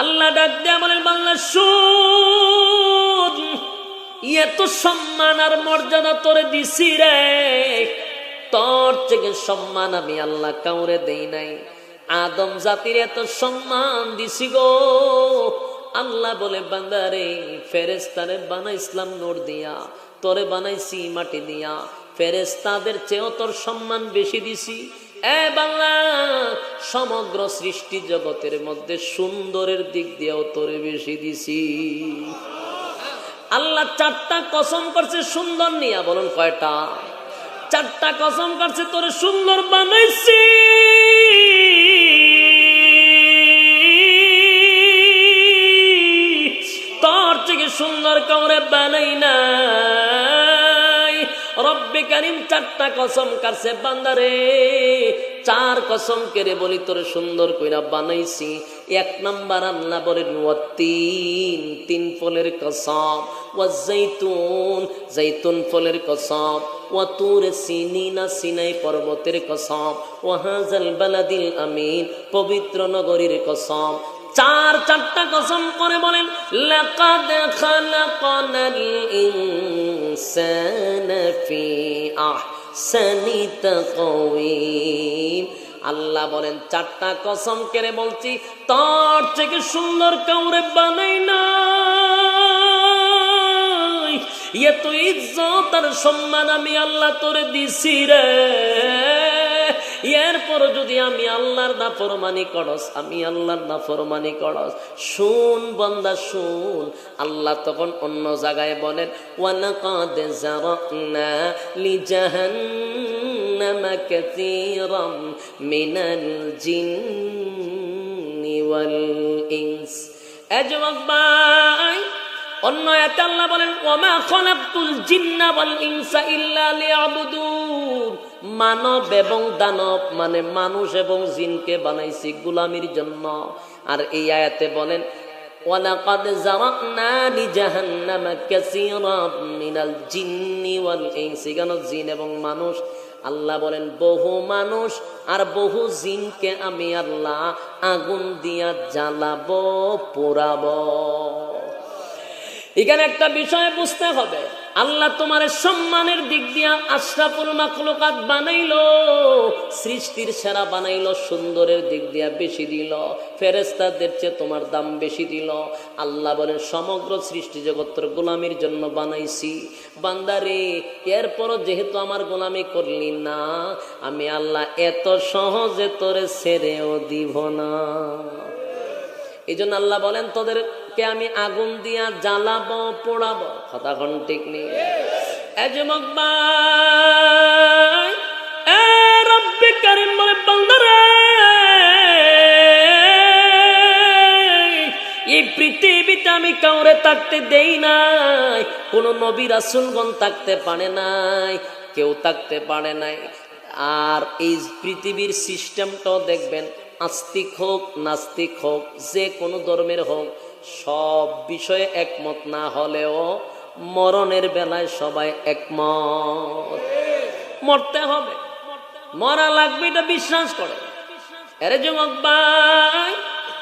আল্লাহ ডাক দেয়া বলেন, বাংলা, শুন, এত সম্মান আর মর্যাদা তোরে দিছি রে। তোর থেকে সম্মান আমি আল্লাহ কাউরে দেই নাই। আদম জাতির এত সম্মান দিছি গো। আল্লাহ বলে বান্দারে ফেরেস্তারে বানাইছিলাম নোর দিয়া, তোরে বানাইছি মাটি দিয়া। ফেরেস্তাদের চেয়েও তোর সম্মান বেশি দিছি। এ সমগ্র সৃষ্টি জগতের মধ্যে সুন্দরের দিক দিয়েও তোরে বেশি দিছি। আল্লাহ চারটা কসম করছে সুন্দর নিয়া বলুন কয়টা? চারটা কসম করছে তোরে সুন্দর বানাইছি। রব্বে কারিম চারটা কসম কারছে, বান্দারে, চার কসম কেড়ে বলি, তোর সুন্দর কইরা বানাইছি। এক নাম্বার আল্লাহ তিন তিন ফলের কসম। ও জৈতুন জৈতুন ফলের কসম। সিনাই পর্বতের কসম। ও হাজাল বালাদিল আমিন, পবিত্র নগরীর কসম। চার, চারটা কসম করে বলেন, লাকাদ খালাকানাল ইনসানা ফি আহসানি তাকওয়িম। আল্লাহ বলেন, চারটা কসম কেড়ে বলছি, তার থেকে সুন্দর কাউরে বানাই না ইয়ে তো ইজ্জত আর সম্মান আমি আল্লাহ তোরে দিছি রে। এরপর যদি আমি আল্লাহর না ফরমানি করস, আমি আল্লাহর না ফরমানি করস, শুন বন্দা, শুন। আল্লাহ তখন অন্য জায়গায় বলেন, ওয়ালাকাদ জারানা অন্য এতে আল্লাহ বলেন ওমা লিয়াবুদুন। মানব এবং দানব মানে মানুষ এবং জিনকে বানাইছি গুলামির জন্য। আর এই আয়াতে বলেন কেন জিন এবং মানুষ, আল্লাহ বলেন, বহু মানুষ আর বহু জিনকে আমি আল্লাহ আগুন দিয়া জ্বালাবো, পোড়াবো। এখানে একটা বিষয় বুঝতে হবে আল্লাহ তোমার সম্মানের দিক দিয়া আশরাফুল মাখলুকাত বানাইলো, সৃষ্টির সেরা বানাইলো, সুন্দরের দিক দিয়া বেশি দিল ফেরেস্তাদের চেয়ে তোমার দাম বেশি দিল। আল্লাহ বলেন, সমগ্র সৃষ্টি জগতের গোলামির জন্য বানাইছি। বান্দারে, এরপরও যেহেতু আমার গোলামি করলি না, আমি আল্লাহ এত সহজে তোরে সেরেও দিব না। এই জন্য আল্লাহ বলেন তোদেরকে আমি আগুন দিয়া জ্বালাবো, পোড়াবো। কথা কোন ঠিক নেই? এই পৃথিবীতে আমি কাউরে থাকতে দেই নাই, কোন নবী রাসুলগণ থাকতে পারে নাই, কেউ থাকতে পারে নাই। আর এই পৃথিবীর সিস্টেমটাও দেখবেন, আস্তিক হোক, নাস্তিক হোক, যে কোনো ধর্মের হোক সব বিষয়ে একমত না হলেও মরণের বেলায় সবাই একমত। মরতে হবে। মরা লাগবে এটা বিশ্বাস করে। আরে যুবক ভাই,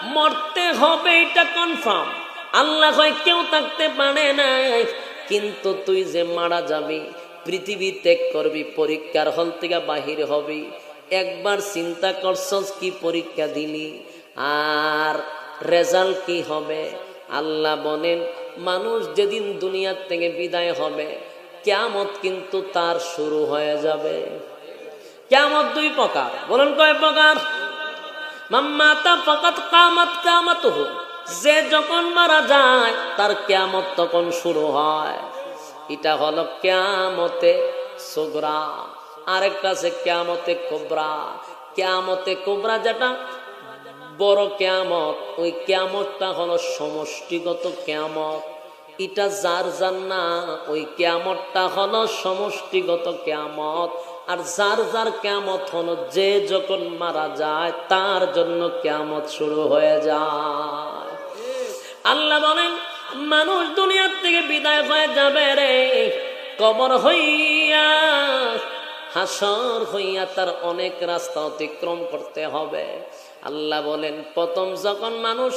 মরতে হবে এটা কনফার্ম আল্লাহ হয় কেউ থাকতে পারে না কিন্তু তুই যে মারা যাবি, পৃথিবী ত্যাগ করবি, পরীক্ষার হল থেকে বাহির হবি, একবার চিন্তা করছস কি পরীক্ষা দিলি? আর রেজাল্ট কি হবে? আল্লাহ বলেন, মানুষ যেদিন দুনিয়ার থেকে বিদায় হবে কেমত কিন্তু তার শুরু হয়ে যাবে। কেমত দুই প্রকার। বলেন কয় প্রকার? যে যখন মারা যায়, তার কেমত তখন শুরু হয়। এটা হলো কেমতে সোগরা। আরেকটা আছে কেমতে কোবরা। কেমতে কোবরা যেটা বড় কেয়ামত, ওই কেয়ামতটা হলো সমষ্টিগত কেয়ামত। এটা যার যার না ওই কেয়ামতটা হলো সমষ্টিগত কেয়ামত। আর যার যার কেয়ামত হলো যে যখন মারা যায়, তার জন্য কেয়ামত শুরু হয়ে যায়। আল্লাহ বলেন, মানুষ দুনিয়ার থেকে বিদায় হয়ে যাবে রে, কবর হইয়া হাসর হইয়া তার অনেক রাস্তা অতিক্রম করতে হবে। আল্লাহ বলেন, প্রথম যখন মানুষ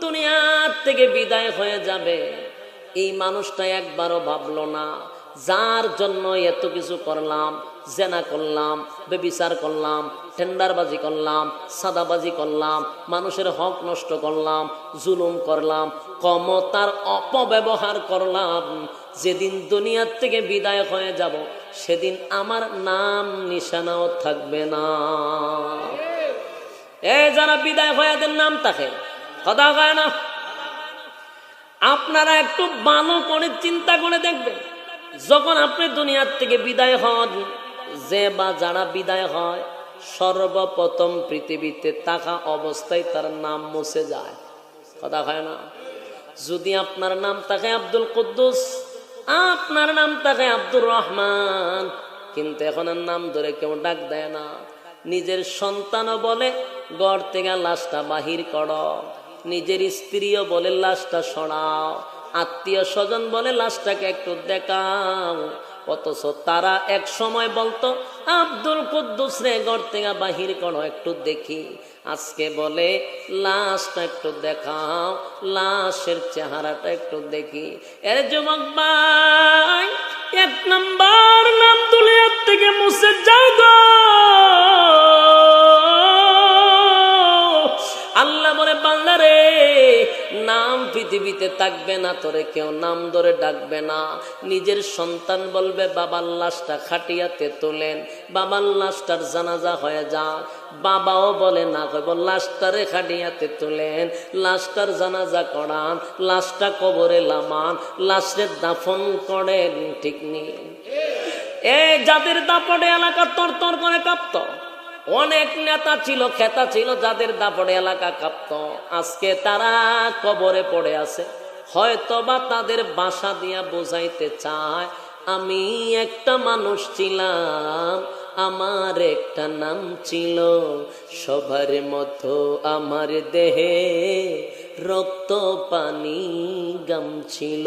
দুনিয়ার থেকে বিদায় হয়ে যাবে, এই মানুষটা একবারও ভাবলো না, যার জন্য এত কিছু করলাম, জেনা করলাম, বেবিচার করলাম, টেন্ডারবাজি করলাম, সাদাবাজি করলাম, মানুষের হক নষ্ট করলাম, জুলুম করলাম, ক্ষমতার অপব্যবহার করলাম যেদিন দুনিয়ার থেকে বিদায় হয়ে যাব, সেদিন আমার নাম নিশানাও থাকবে না। এ, যারা বিদায় হয়ে নাম তাকে। কথা হয় না? আপনারা একটু ভালো করে চিন্তা করে দেখবেন, যখন আপনি দুনিয়ার থেকে বিদায় হন, যে বা যারা বিদায় হয়, সর্বপ্রথম পৃথিবীতে থাকা অবস্থায় তার নাম মুছে যায়। কথা হয় না? যদি আপনার নাম থাকে আব্দুল কুদ্দুস আপনার নাম থাকে আব্দুর রহমান। কিন্তু এখন আর নাম ধরে কেউ ডাক দেয় না। নিজের সন্তানও বলে গড় থেকে লাশটা বাহির কর। নিজের স্ত্রীও বলে, লাশটা সরাও। আত্মীয় স্বজন বলে, লাশটাকে একটু দেখাও। অথচ তারা এক সময় বলতো, আব্দুল কুদ্দুস রে ঘর থেকে বাহির করো একটু দেখি। আজকে বলে, লাশটা একটু দেখাও, লাশের চেহারাটা একটু দেখি। এর যুবক ভাই, এক নম্বর নাম দুলিয়ার থেকে মুছে যাও গো। আল্লাহ বলে বাংলা রে নাম পৃথিবীতে থাকবে না, তোরে কেউ নাম ধরে ডাকবে না। নিজের সন্তান বলবে, বাবার লাশটা খাটিয়াতে তোলেন, বাবার লাশটার জানাজা হয়ে যাক। বাবাও বলে, না কইব লাশটারে খাটিয়াতে তোলেন, লাশটার জানাজা করান, লাশটা কবরে লামান, লাশের দাফন করেন, ঠিক নেই? এ যাদের দাপটে এলাকা তর তর করে কাঁপত। অনেক নেতা ছিল খেতা ছিল, যাদের দাপড়ে এলাকা কাঁপত। আজকে তারা কবরে পড়ে আছে। হয়তো বা তাদের বাসা দিয়া বোঝাইতে চায়, আমি একটা মানুষ ছিলাম, আমার একটা নাম ছিল সবার মতো আমার দেহে রক্ত পানি গাম ছিল।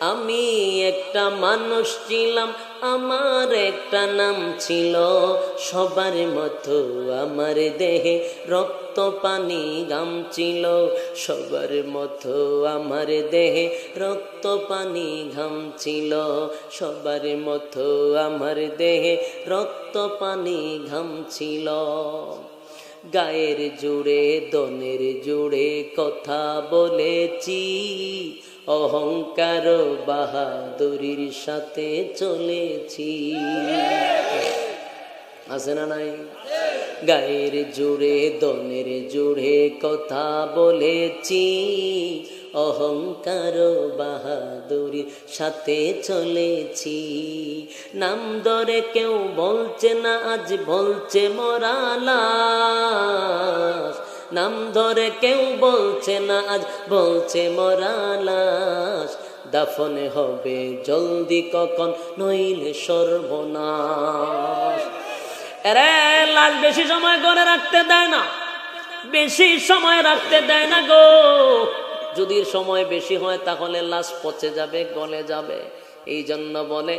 আমি একটা মানুষ ছিলাম, আমার একটা নাম ছিল। সবার মতো আমার দেহে রক্ত পানি গাম ছিল। সবার মতো আমার দেহে রক্ত পানি ঘাম ছিল। সবার মতো আমার দেহে রক্ত পানি ঘাম ছিল। গায়ের জুড়ে দনের জুড়ে কথা বলেছি। অহংকার বাহাদুরির সাথে চলেছি। আছে না নাই? গায়ের জুড়ে দনের জুড়ে কথা বলেছি। অহংকার বাহাদুরির সাথে চলেছি। নাম ধরে কেউ বলছে না, আজ বলছে মরালাস নাম ধরে কেউ বলছে না, আজ বলছে মরালাস দাফনে হবে জলদি কখন, নইলে সর্বনাশ। এরে, লাশ বেশি সময় করে রাখতে দেয় না, বেশি সময় রাখতে দেয় না গো। যদি সময় বেশি হয়, তাহলে লাশ পচে যাবে, গলে যাবে। এই জন্য বলে,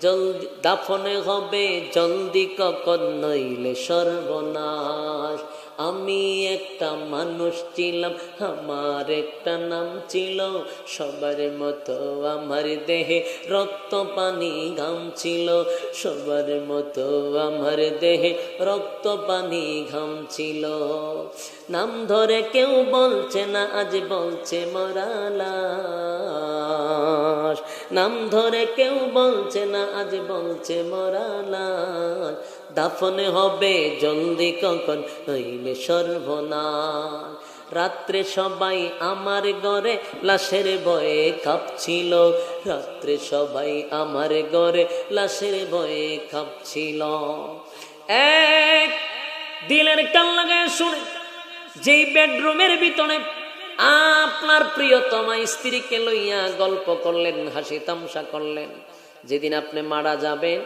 জলদি, দাফনে হবে জলদি কখন, নইলে সর্বনাশ। আমি একটা মানুষ ছিলাম, আমার একটা নাম ছিল সবার মতো আমার দেহে রক্ত পানি ঘাম ছিল। সবার মতো আমার দেহে রক্ত পানি ঘাম ছিল। নাম ধরে কেউ বলছে না, আজ বলছে মরালা নাম ধরে কেউ বলছে না, আজ বলছে মরালাস দাফনে হবে জলদি কখন? হইলে সর্বনাশ। রাত্রে সবাই আমার ঘরে, লাশের ভয়ে কাঁপছিল। রাত্রে সবাই আমার ঘরে, লাশের ভয়ে কাঁপছিল। এক, দিলের কান লাগায় শুনে, যেই বেডরুমের ভিতরে আপনার প্রিয়তমা স্ত্রীকে লইয়া গল্প করলেন, হাসি তামসা করলেন। যেদিন আপনি মারা যাবেন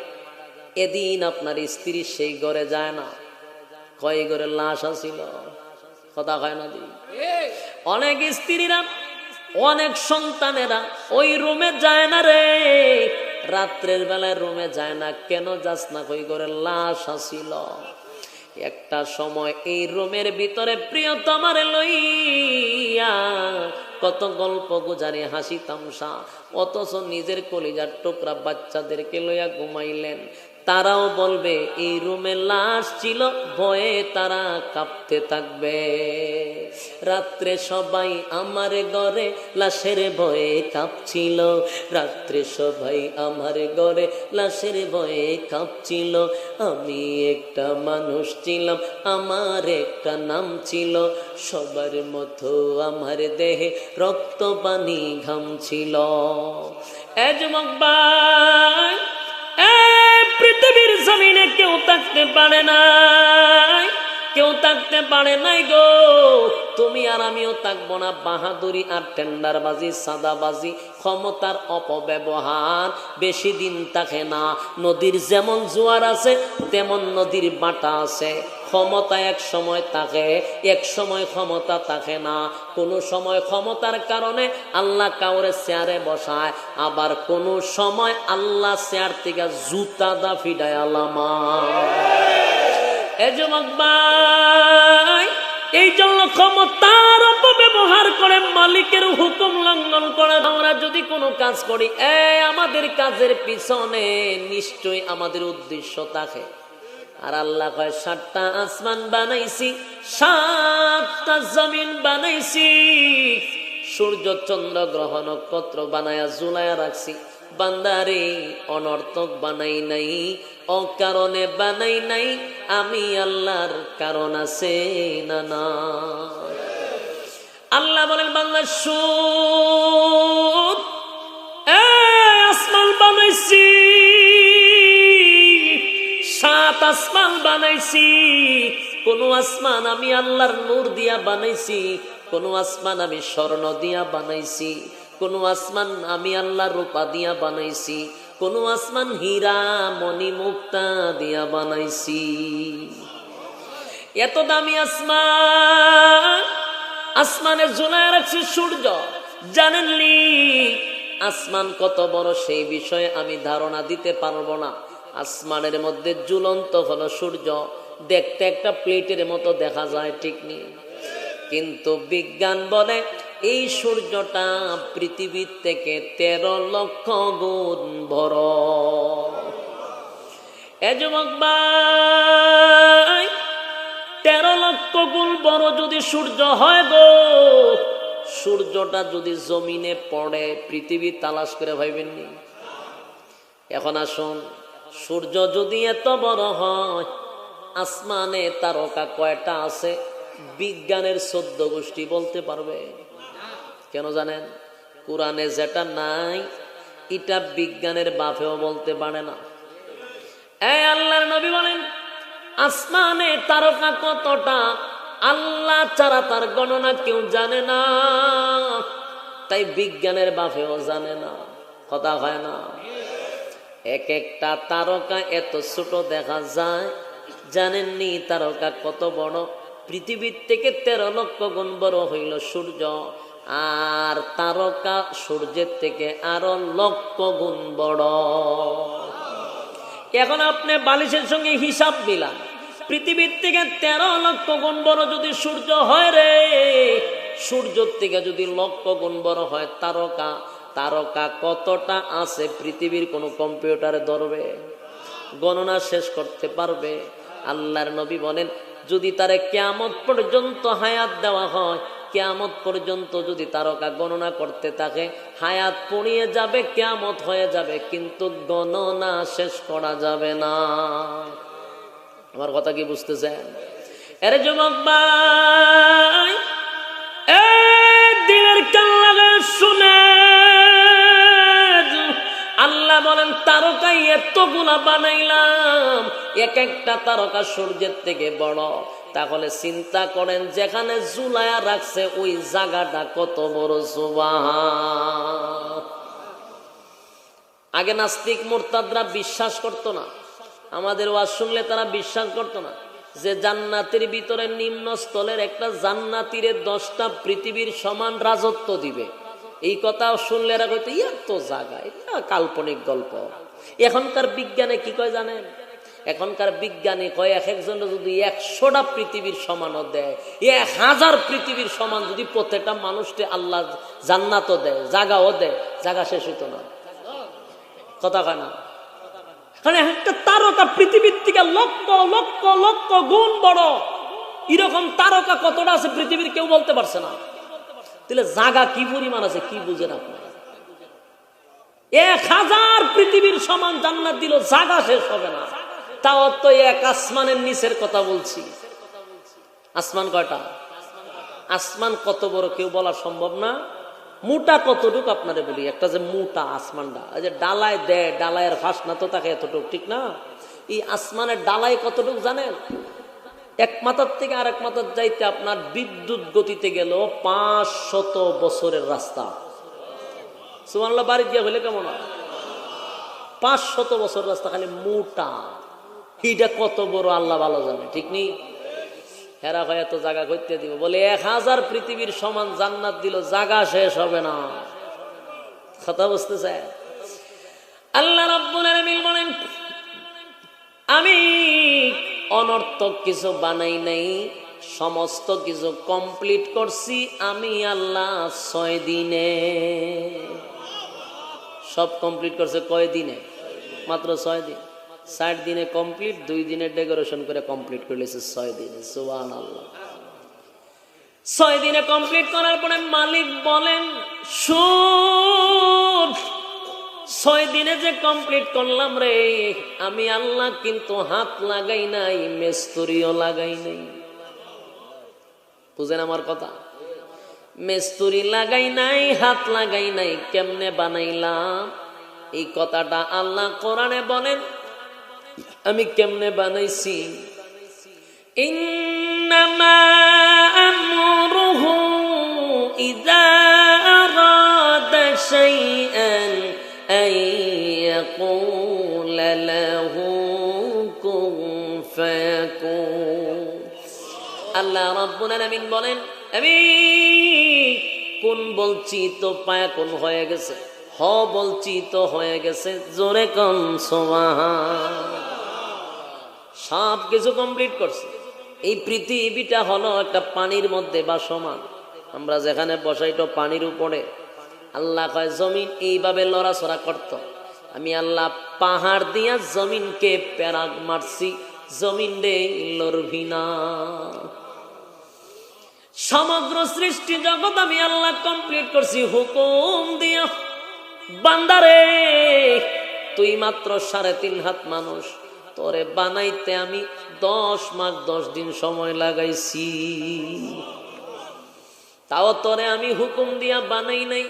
এদিন আপনার স্ত্রী সেই ঘরে যায় না। কয় ঘরে লাশ আসিল কথা হয় না অনেক স্ত্রীরা, অনেক সন্তানেরা ওই রুমে যায় না রে। রাত্রের বেলায় রুমে যায় না। কেন যাস না? কই ঘরে লাশ আসিল একটা সময় এই রুমের ভিতরে প্রিয়তমার লইয়া কত গল্প গুজারি, হাসি তামসা, অথচ নিজের কলিজার টুকরা বাচ্চাদেরকে লইয়া ঘুমাইলেন। তারাও বলবে, এই রুমে লাশ ছিল, ভয়ে তারা কাঁপতে থাকবে। রাত্রে সবাই আমার ঘরে লাশের ভয়ে কাঁপছিল। রাত্রে সবাই আমার ঘরে লাশের ভয়ে কাঁপছিল। আমি একটা মানুষ ছিলাম, আমার একটা নাম ছিল। সবার মতো আমার দেহে রক্ত পানি ঘাম ছিল। এ যুবক ভাই এ পৃথিবীর জমিনে কেউ থাকতে পারে নাই। কেউ থাকতে পারে নাই গো। তুমি আর আমিও থাকব না। বাহাদুরি আর টেন্ডারবাজি, সাদাবাজি, ক্ষমতার অপব্যবহার বেশি দিন থাকে না। নদীর যেমন জোয়ার আছে, তেমন নদীর বাটা আছে। ক্ষমতা এক সময় থাকে এক সময় ক্ষমতা থাকে না। কোনো সময় ক্ষমতার কারণে আল্লাহ কাউরে চেয়ারে বসায়, আবার কোনো সময় আল্লাহ চেয়ার থেকে জুতা দা ফিডায় আলামা এই জন্য ক্ষমতার অপব্যবহার করে মালিকের হুকুম লঙ্ঘন করে আমরা যদি কোনো কাজ করি, এ আমাদের কাজের পিছনে নিশ্চয়ই আমাদের উদ্দেশ্য থাকে। আর আল্লাহ কয়, সাতটা আসমান বানাইছি, সাতটা জমিন বানাইছি। সূর্য চন্দ্র গ্রহ নক্ষত্র বানায়া জুলায়া রাখছি। বান্দারে, অনর্থক বানাই নাই, অকারণে বানাই নাই, আমি আল্লাহর কারণ আছে না না আল্লাহ বলেন বাংলা সুদ আসমান বানাইছি, কোন আসমান আমি আল্লাহর নূর দিয়া বানাইছি, কোন আসমান আমি স্বর্ণ দিয়া বানাইছি, কোন আসমান আমি আল্লাহর রূপা দিয়া বানাইছি, কোন আসমান হীরা, মণি, মুক্তা দিয়া বানাইছি। এত দামি আসমান আসমানে ঝুলায় রাখছি সূর্য, জানেননি? আসমান কত বড়, সেই বিষয়ে আমি ধারণা দিতে পারব না। আসমানের মধ্যে ঝুলন্ত হলো সূর্য। দেখতে একটা প্লেটের মতো দেখা যায়, ঠিক নেই। কিন্তু বিজ্ঞান বলে, এই সূর্যটা পৃথিবীর থেকে তেরো লক্ষ গুণ বড়। এ যুবক তেরো লক্ষ গুণ বড় যদি সূর্য হয় গো, সূর্যটা যদি জমিনে পড়ে, পৃথিবী তালাশ করে ভাইবেননি এখন আসুন সূর্য যদি এত বড় হয়, আসমানে তারকা কয়টা আছে? বিজ্ঞানের সদ্য গোষ্ঠী বলতে পারবে। কেন জানেন? কোরআনে যেটা নাই, এটা বিজ্ঞানের বাপেও বলতে পারে না। এই আল্লাহর নবী বলেন, আসমানে তারকা কতটা? আল্লাহ ছাড়া তার গণনা কেউ জানে না। তাই বিজ্ঞানের বাপেও জানে না। কথা হয় না। এক একটা তারকা এত ছোট দেখা যায়। জানেননি তারকা কত বড়? পৃথিবীর থেকে তেরো লক্ষ গুণ বড় হইল সূর্য। আর তারকা সূর্যের থেকে আরও লক্ষ গুণ বড়। এখন আপনি বালিশের সঙ্গে হিসাব মিলান। পৃথিবীর থেকে তেরো লক্ষ গুণ বড় যদি সূর্য হয় রে, সূর্যর থেকে যদি লক্ষ গুণ বড় হয় তারকা তারকা কতটা আছে পৃথিবীর কোনো কম্পিউটারে ধরবে? গণনা শেষ করতে পারবে? আল্লাহর নবী বলেন, যদি তারে কেয়ামত পর্যন্ত হায়াত দেওয়া হয়, কেয়ামত পর্যন্ত যদি তারকা গণনা করতে থাকে, হায়াত পড়িয়ে যাবে, কেয়ামত হয়ে যাবে, কিন্তু গণনা শেষ করা যাবে না। আমার কথা কি বুঝতেছেন? এরে যুবক ভাই দিনের কাল্লা শুনে আল্লাহ বলেন, তারকাই এতগুলা বানাইলাম। এক একটা তারকা সূর্যের থেকে বড়। তাহলে চিন্তা করেন, যেখানে জুলায়া রাখছে, ওই জায়গাটা কত বড় সুবাহা আগে নাস্তিক মোরতাদরা বিশ্বাস করতো না। আমাদের ওয়াজ শুনলে তারা বিশ্বাস করতো না যে জান্নাতের ভিতরে নিম্ন স্থলের একটা জান্নাতিরে দশটা পৃথিবীর সমান রাজত্ব দিবে। এই কথা শুনলে এরা কইতো, ইয়ার তো জায়গা এটা কাল্পনিক গল্প। এখনকার বিজ্ঞানে কি কয় জানেন? এখনকার বিজ্ঞানী কয়, এক একজন যদি একশোটা পৃথিবীর সমানও দেয়, এক হাজার পৃথিবীর সমান যদি প্রত্যেকটা মানুষকে আল্লাহ জান্নাতও দেয়, জাগাও দেয়, জাগা শেষ হইতো না। কথা কয় না? কারণ একটা তারকা পৃথিবীর থেকে লক্ষ লক্ষ লক্ষ গুণ বড়। এরকম তারকা কতটা আছে পৃথিবীর কেউ বলতে পারছে না। তাহলে জাগা কি পরিমাণ আছে, কি বুঝেন আপনি? এক হাজার পৃথিবীর সমান জান্নাত দিল, জাগা শেষ হবে না। তাও তো এক আসমানের নিচের কথা বলছি। আসমান কয়টা? আসমান কত বড় কেউ বলা সম্ভব না। মোটা কতটুক আপনারে বলি, একটা যে মোটা আসমানটা যে ডালায় দেয়, ডালায়ের ফাঁস না তো তাকে এতটুক, ঠিক না? এই আসমানের ডালায় কতটুক জানেন? এক মাথার থেকে আরেক মাথার যাইতে আপনার বিদ্যুৎ গতিতে গেল পাঁচ শত বছরের রাস্তা। সুমান্লা বাড়ি গিয়া হইলে কেমন হয়? পাঁচ শত বছর রাস্তা, খালি মোটা। এইটা কত বড়, আল্লাহ ভালো জানে, ঠিক নেই? হেরা ভাই এত জায়গা করতে দিব। বলে, এক হাজার পৃথিবীর সমান জান্নাত দিল, জাগা শেষ হবে না। কথা বুঝতেছে আল্লাহ রব্বুল আলামিন বলেন, আমি অনর্থক কিছু বানাই নাই, সমস্ত কিছু কমপ্লিট করছি আমি আল্লাহ ছয় দিনে। সব কমপ্লিট করছে কয় দিনে? মাত্র ছয় দিন। ষাট দিনে কমপ্লিট দুই দিনের ডেকোরেশন করে কমপ্লিট করে লেছে ছয় দিনে। সুবান আল্লাহ ছয় দিনে কমপ্লিট করার পরে মালিক বলেন, শুন ছয় দিনে যে কমপ্লিট করলাম রে, আমি আল্লাহ কিন্তু হাত লাগাই নাই, মেস্তরিও লাগাই নাই। বুঝেন আমার কথা? মেস্তুরি লাগাই নাই, হাত লাগাই নাই, কেমনে বানাইলাম? এই কথাটা আল্লাহ কোরআনে বলেন, আমি কেমনে বানাইছি? ইন্নামা শাইআন আন ইয়াকুলা লাহু কুন ফায়াকুন আল্লাহ রাব্বুল আলামিন বলেন, আমি কোন বলছি তো পায়া কোন হয়ে গেছে, হ বলছি তো হয়ে গেছে, জোরে কন সব কিছু কমপ্লিট করছে। এই পৃথিবীটা হলো একটা পানির মধ্যে বা সমান আমরা যেখানে বসাইতো পানির উপরে। আল্লাহ কয়, জমিন এইভাবে লড়াচড়া করত। আমি আল্লাহ পাহাড় দিয়া জমিনকে প্যারাগ মারছি। জমিন রে লড়বি না। সমগ্র সৃষ্টি জগৎ আমি আল্লাহ কমপ্লিট করছি। হুকুম দিয়া বান্দারে তুই মাত্র সাড়ে তিন হাত মানুষ। তোরে বানাইতে আমি দশ মাস দশ দিন সময় লাগাইছি। তাও তোরে আমি হুকুম দিয়া বানাই নাই।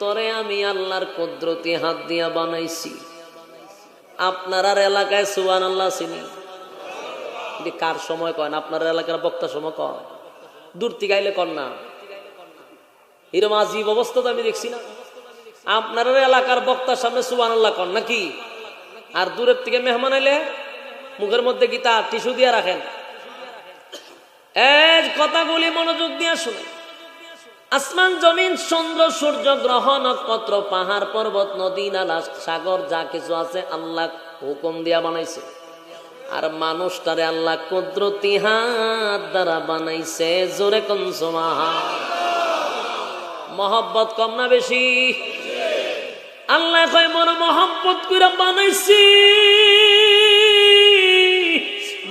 তোরে আমি আল্লাহর কুদরতি হাত দিয়া বানাইছি। আপনার এলাকায় সুবান আল্লাহ চিনি কার সময় কন আপনার এলাকার বক্তার সময় কন দূর থেকে আইলে কর না? এরম আজীব অবস্থা তো আমি দেখছি না। আপনার এলাকার বক্তার সামনে সুবান আল্লাহ কন নাকি? আর দূরের থেকে মেহমান এলে মুখের মধ্যে কি তা টিস্যু দিয়ে রাখেন। এই কথাগুলি মনোযোগ দিয়ে শুনে আসমান, জমিন, চন্দ্র, সূর্য, গ্রহ, নক্ষত্র, পাহাড়, পর্বত, নদী, নালা, সাগর, যা কিছু আছে আল্লাহ হুকুম দিয়া বানাইছে। আর মানুষটারে আল্লাহ কুদরতি হাত দ্বারা বানাইছে, জোরে কনসমাহা মহব্বত কম না বেশি? আল্লাহ কয় মনে মহব্বত করে বানাইছি।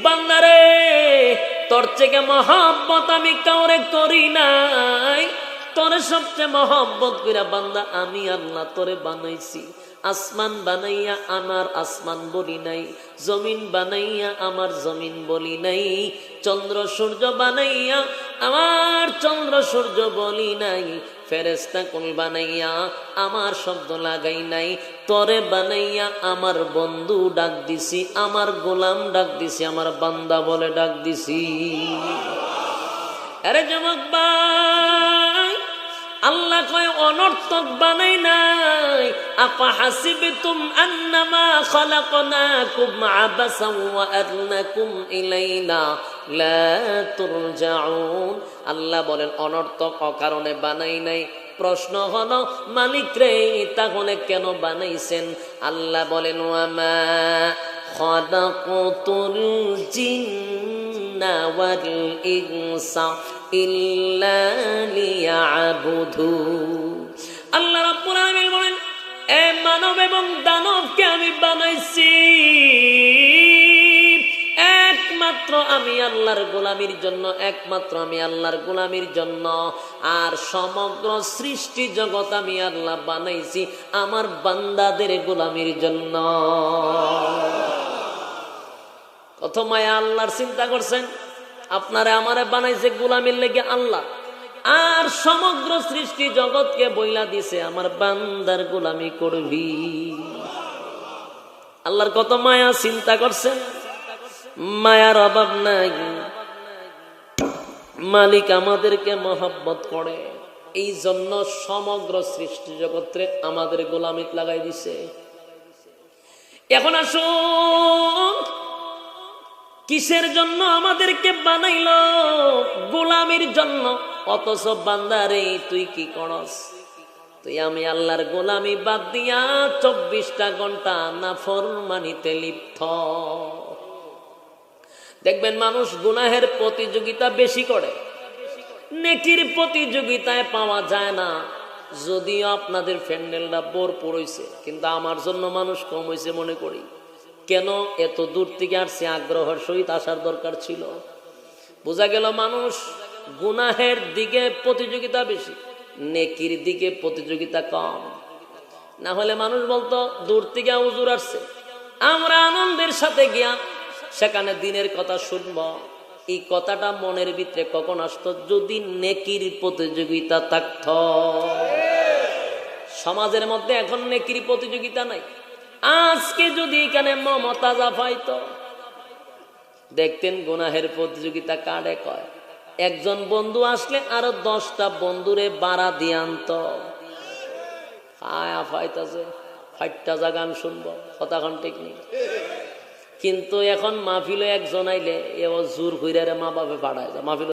বান্দারে, তোর থেকে মহব্বত আমি কাউরে করি নাই। তোরে সবচেয়ে মহব্বত করে বান্দা, আমি আল্লাহ তোরে বানাইছি। আসমান বানাইয়া আমার আসমান বলি নাই, জমিন বানাইয়া আমার জমিন বলি নাই, চন্দ্র সূর্য বানাইয়া আমার চন্দ্র সূর্য বলি নাই ফেরেস্তা কুল বানাইয়া আমার শব্দ লাগাই নাই, তরে বানাইয়া আমার বন্ধু ডাক দিছি, আমার গোলাম ডাক দিছি, আমার বান্দা বলে ডাক দিছি। আরে যমক ভাই! আল্লাহ কয়, অনর্থক বানাই নাই। আপা হাসিবতুম আন্নামা খালাকনাকুম আবাসান ওয়া আরনাকুম ইলাইনা, লা তুরজাউন। আল্লাহ বলেন, অনর্থক অকারণে বানাই নাই। প্রশ্ন হলো, মালিক রে, তাহলে কেন বানাইছেন? আল্লাহ বলেন, ওয়ামা খলাকতুল জিন্না আল্লাহ বলেন, এ মানব এবং দানবকে আমি বানাইছি। একমাত্র আমি আল্লাহর গোলামির জন্য, একমাত্র আমি আল্লাহর গোলামির জন্য। আর সমগ্র সৃষ্টি জগৎ আমি আল্লাহ বানাইছি আমার বান্দাদের গোলামির জন্য। কত মায়া আল্লাহর চিন্তা করছেন, আপনারে আমারে বানাইছে গোলামির লেগে আল্লাহ। আর সমগ্র সৃষ্টি জগৎকে বইলা দিছে, আমার বান্দার গোলামি করবি। আল্লাহর কত মায়া চিন্তা করছেন? মায়ার অভাব নাই। মালিক আমাদেরকে মহব্বত করে। এই জন্য সমগ্র সৃষ্টি জগৎরে আমাদের গোলামিত লাগাই দিছে। এখন আসুন। কিসের জন্য আমাদেরকে বানাইল? গোলামির জন্য। অথচ বান্দারে, তুই কি করস? তুই আমি আল্লাহর গোলামি বাদ দিয়া চব্বিশটা ঘণ্টা না ফরমানিতে লিপ্ত। দেখবেন মানুষ গুনাহের প্রতিযোগিতা বেশি করে। নেকির প্রতিযোগিতায় পাওয়া যায় না। যদিও আপনাদের ফ্যান্ডেলটা বোর পড়ইছে কিন্তু আমার জন্য মানুষ কম হয়েছে মনে করি। কেন এত দূর থেকে আসছে আগ্রহের সহিত আসার দরকার ছিল? বোঝা গেল মানুষ গুনাহের দিকে প্রতিযোগিতা বেশি, নেকির দিকে প্রতিযোগিতা কম। না হলে মানুষ বলতো, দূর থেকে উজুর আসছে, আমরা আনন্দের সাথে গিয়া সেখানে দিনের কথা শুনব। এই কথাটা মনের ভিতরে কখন আসতো? যদি নেকির প্রতিযোগিতা থাকত। সমাজের মধ্যে এখন নেকির প্রতিযোগিতা নাই। আজকে যদি এখানে মমতা জাফাইত, দেখতেন গুনাহের প্রতিযোগিতা কারে কয়? একজন বন্ধু আসলে আরও দশটা বন্ধুরে বাড়া দিয়ে আনত। হায় শুনব কতক্ষণ টেকনিক কিন্তু এখন মাহফিলে একজন আইলে এ জোর কইরা রে মা বাপে পাঠায় মাহফিল